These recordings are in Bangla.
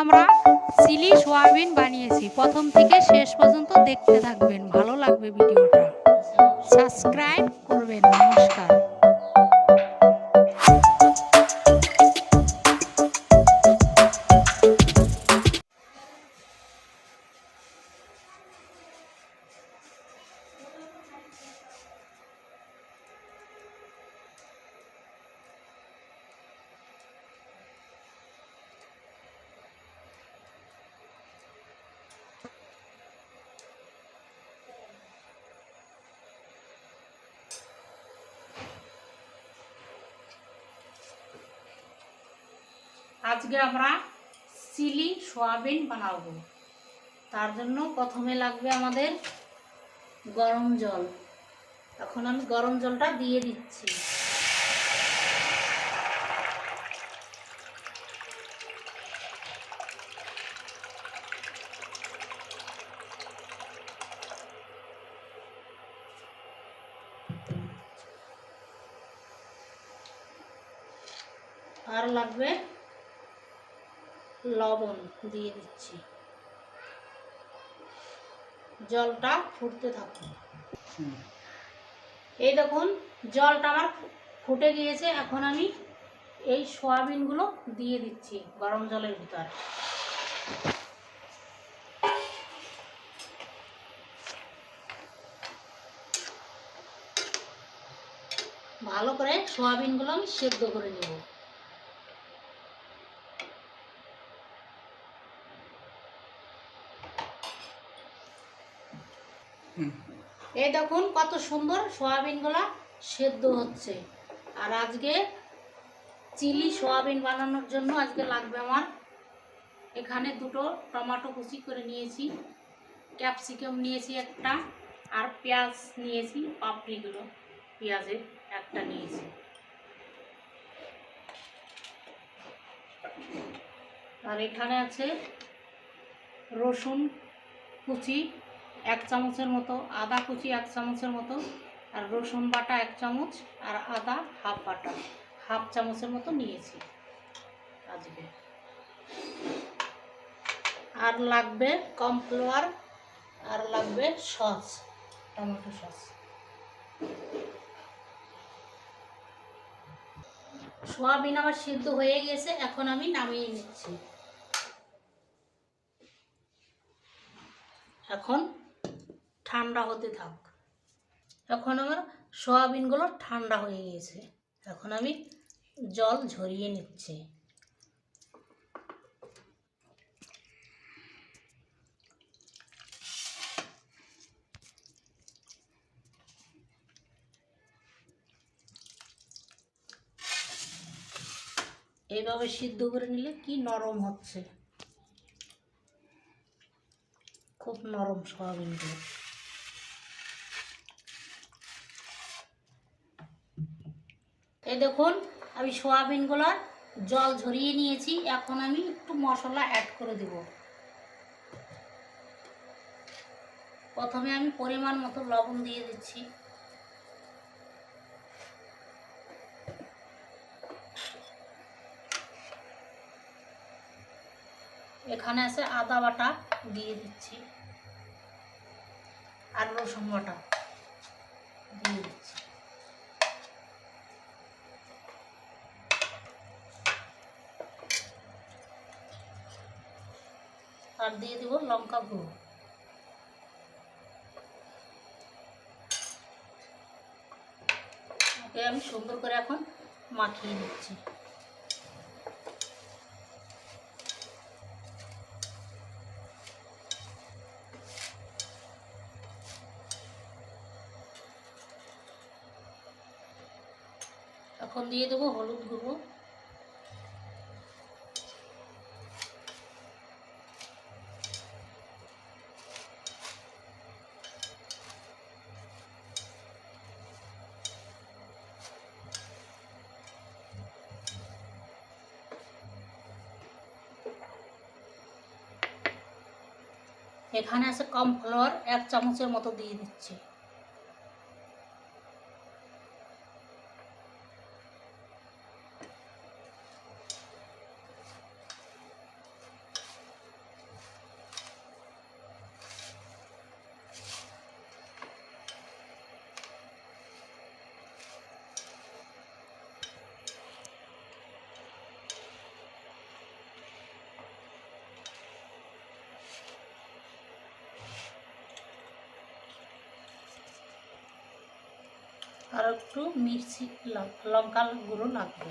আমরা চিলি সোয়াবিন বানিয়েছি। প্রথম থেকে শেষ পর্যন্ত দেখতে থাকবেন। ভালো লাগবে ভিডিওটা। সাবস্ক্রাইব করবেন। নমস্কার। আজকে আমরা চিলি, সোয়াবিন বানাবো। তার জন্য প্রথমে লাগবে আমাদের গরম জল। এখন আমি গরম জলটা দিয়ে দিচ্ছি। আর লাগবে লবণ দিয়ে দিচ্ছি। জলটা ফুটতে থাকুন এই দেখুন জলটা আমার ফুটে গিয়েছে। এখন আমি এই সোয়াবিনগুলো দিয়ে দিচ্ছি গরম জলের ভিতর। ভালো করে সোয়াবিনগুলো আমি সেদ্ধ করে নেব। এই দেখুন কত সুন্দর সোয়াবিনগুলো সেদ্ধ হচ্ছে। আর আজকে চিলি সোয়াবিন বানানোর জন্য আজকে লাগবে আমার। এখানে দুটো টমেটো কুচি করে নিয়েছি, ক্যাপসিকাম নিয়েছি একটা, আর পেঁয়াজ নিয়েছি, পাপড়িগুলো পেঁয়াজের একটা নিয়েছি। আর এখানে আছে রসুন কুচি এক চামচের মতো, আদা কুচি এক চামচের মতো, আর রসুন বাটা এক চামচ, আর আদা হাফ বাটা, হাফ চামচের মতো নিয়েছি আজকে। আর লাগবে কর্নফ্লাওয়ার, আর লাগবে সস, টমেটো সস। সোয়াবিন আমার সিদ্ধ হয়ে গেছে, এখন আমি নামিয়ে নিচ্ছি। এখন ঠান্ডা হতে থাক। এখন আমার সোয়াবিনগুলো ঠান্ডা হয়ে গেছে এখন আমি জল ঝরিয়ে নিচ্ছি। এইভাবে সিদ্ধ করে নিলে কি নরম হচ্ছে। খুব নরম সয়াবিনগুলো। এই দেখুন, আমি সয়াবিনগুলোর জল ঝরিয়ে নিয়েছি। এখন আমি একটু মশলা অ্যাড করে দেব। প্রথমে আমি পরিমাণ মতো লবণ দিয়ে দিচ্ছি। এখানে আছে আদা বাটা দিয়ে দিচ্ছি। আর রসুন বাটা দিয়ে আর দিয়ে দেবো লঙ্কা গুঁড়ো। ওকে আমি সুন্দর করে এখন মাখিয়ে নিচ্ছি। এখন দিয়ে দেবো হলুদ গুঁড়ো। এখানে আছে কম ফ্লোর এক চামচের মতো দিয়ে দিচ্ছি। আর একটু মির্চি লঙ্কা গুঁড়ো লাগবে।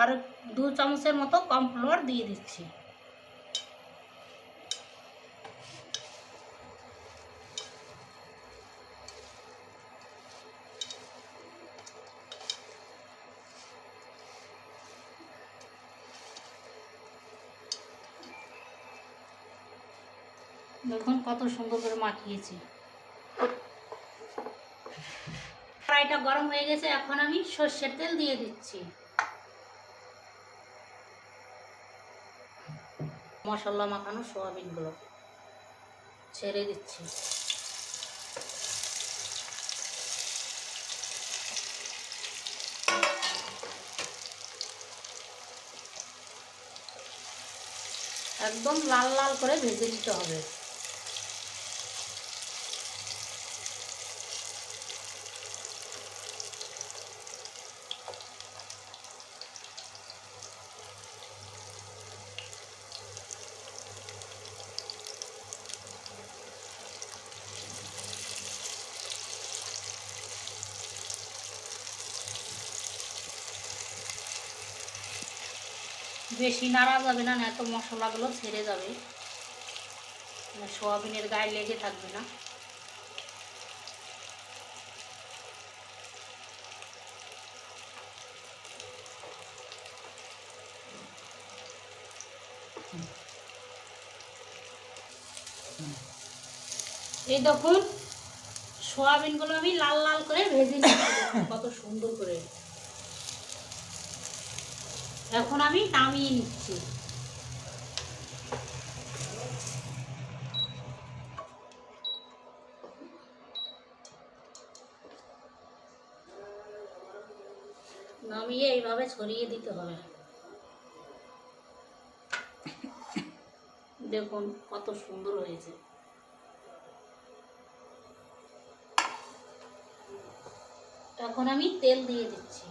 আর দু চামচের মতো কর্নফ্লাওয়ার দিয়ে দিচ্ছি। দেখুন কত সুন্দর করে মাখিয়েছি। কড়াইটা গরম হয়ে গেছে, এখন আমি সর্ষের তেল দিয়ে দিচ্ছি। মশলা মাখানো সোয়াবিনগুলো ছেড়ে দিচ্ছি। একদম লাল লাল করে ভেজে নিতে হবে। বেশি নাড়া যাবে না এত মশলাগুলো ছেড়ে যাবে। মানে সোয়াবিনের গায়ে লেগে থাকবে না। এই দেখুন, সোয়াবিনগুলো আমি লাল লাল করে ভেজে নিচ্ছি। কত সুন্দর করে। এখন আমি নামিয়ে নিচ্ছি। নামিয়ে এইভাবে ছড়িয়ে দিতে হবে। দেখুন কত সুন্দর হয়েছে। এখন আমি তেল দিয়ে দিচ্ছি।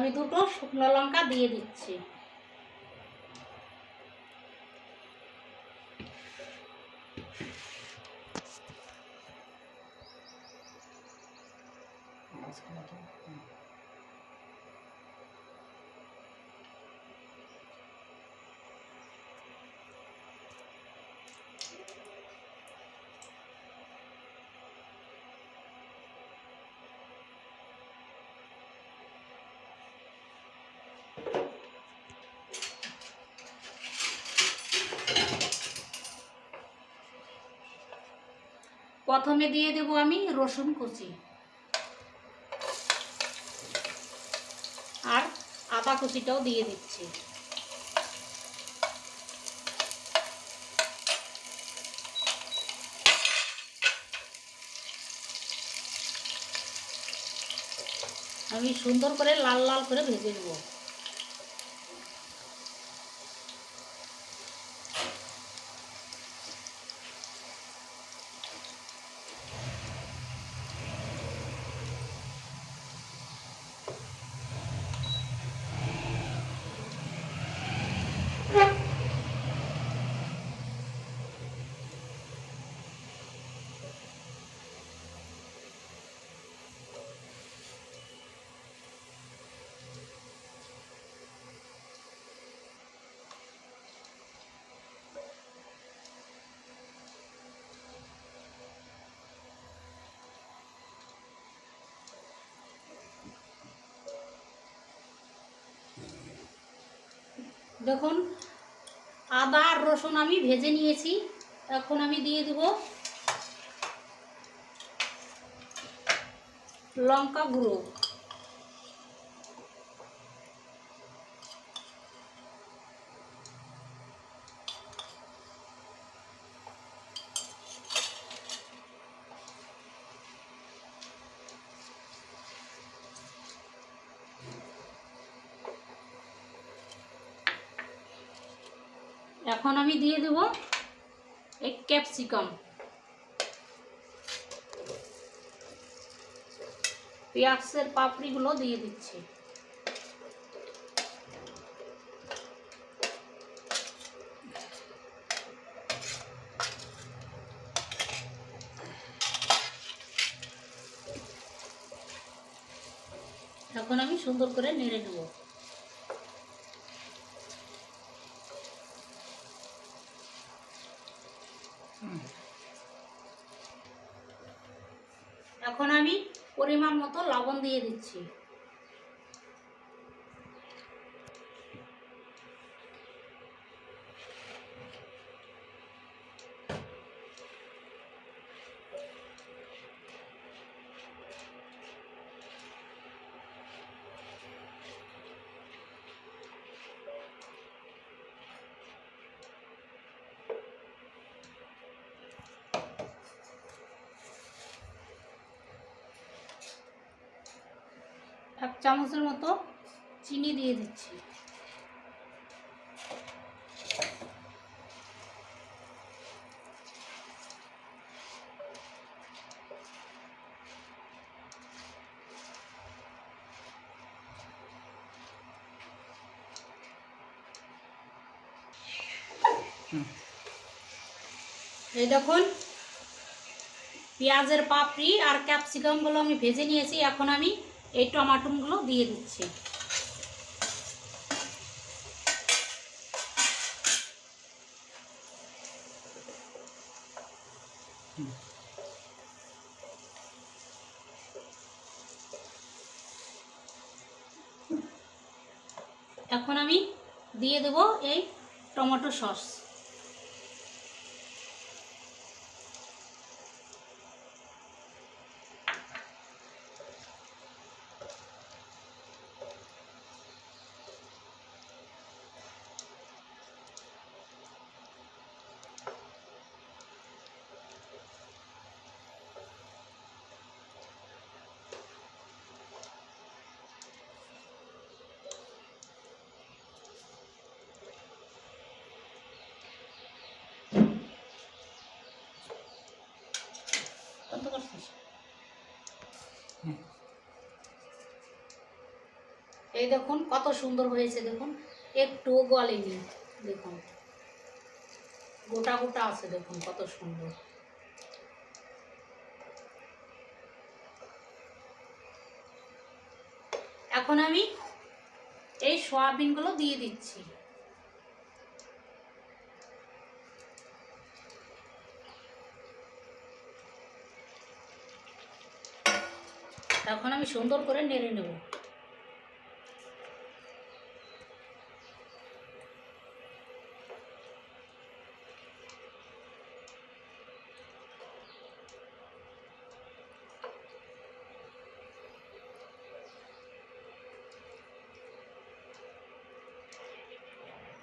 আমি দুটো শুকনো লঙ্কা দিয়ে দিচ্ছি। প্রথমে দিয়ে দেব আমি রসুন কুচি আর আদা কুচিটাও দিয়ে দিচ্ছি। আমি সুন্দর করে লাল লাল করে ভেজে নেব। দেখুন আদা আর রসুন আমি ভেজে নিয়েছি এখন আমি দিয়ে দেব লঙ্কা গুঁড়ো। এখন আমি দিয়ে দেব এই ক্যাপসিকাম। পেঁয়াজের পাপড়িগুলো দিয়ে দিচ্ছি। এখন আমি সুন্দর করে নেড়ে নেব। দিয়ে দিচ্ছি। এক চামচের মতো চিনি দিয়ে দিচ্ছি। এই দেখুন, পেঁয়াজের পাপড়ি আর ক্যাপসিকামগুলো আমি ভেজে নিয়েছি, এখন আমি এই টমাটোগুলো দিয়ে দিচ্ছি। এখন আমি দিয়ে দেব এই টমেটো সস। বন্ধ করছিস এই দেখুন, কত সুন্দর হয়েছে, দেখুন। একটু গলেনি, দেখুন। গোটা গোটা আছে, দেখুন, কত সুন্দর। এখন আমি এই সয়াবিনগুলো দিয়ে দিচ্ছি। তখন আমি সুন্দর করে নেড়ে নেব।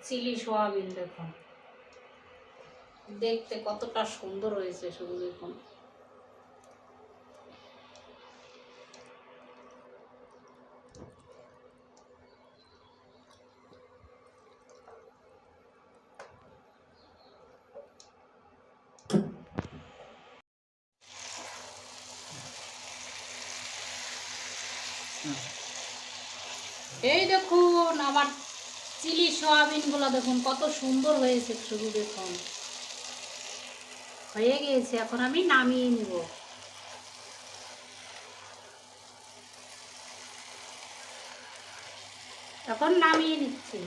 চিলি সোয়াবিন দেখুন। দেখতে কতটা সুন্দর হয়েছে শুধু দেখুন এই দেখুন আমার চিলি সয়াবিনগুলো দেখুন, কত সুন্দর হয়েছে শুধু দেখুন। হয়ে গিয়েছে, এখন আমি নামিয়ে নিব। এখন নামিয়ে নিচ্ছি।